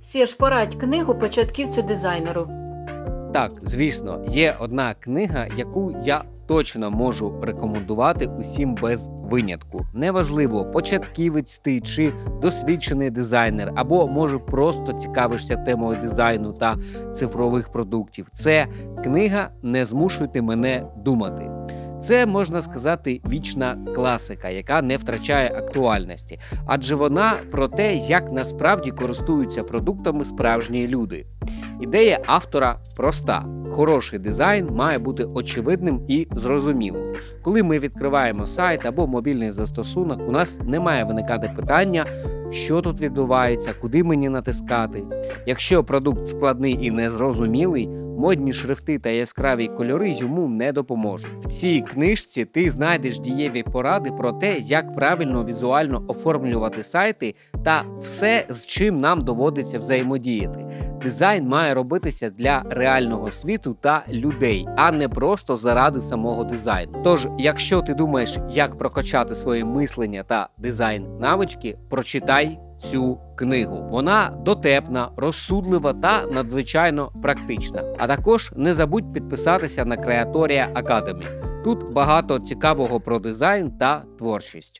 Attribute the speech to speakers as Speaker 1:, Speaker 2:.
Speaker 1: Сірж, порадь книгу початківцю дизайнеру.
Speaker 2: Так, звісно, є одна книга, яку я точно можу рекомендувати усім без винятку. Неважливо, початківець ти чи досвідчений дизайнер, або може просто цікавишся темою дизайну та цифрових продуктів. Це книга Не змушуйте мене думати. Це можна сказати вічна класика, яка не втрачає актуальності, адже вона про те, як насправді користуються продуктами справжні люди. Ідея автора проста: хороший дизайн має бути очевидним і зрозумілим. Коли ми відкриваємо сайт або мобільний застосунок, у нас не має виникати питання, що тут відбувається, куди мені натискати. Якщо продукт складний і незрозумілий, модні шрифти та яскраві кольори йому не допоможуть. В цій книжці ти знайдеш дієві поради про те, як правильно візуально оформлювати сайти та все, з чим нам доводиться взаємодіяти. Дизайн має робитися для реального світу та людей, а не просто заради самого дизайну. Тож, якщо ти думаєш, як прокачати своє мислення та дизайн навички, прочитай цю книгу. Вона дотепна, розсудлива та надзвичайно практична. А також не забудь підписатися на Креаторія Академі. Тут багато цікавого про дизайн та творчість.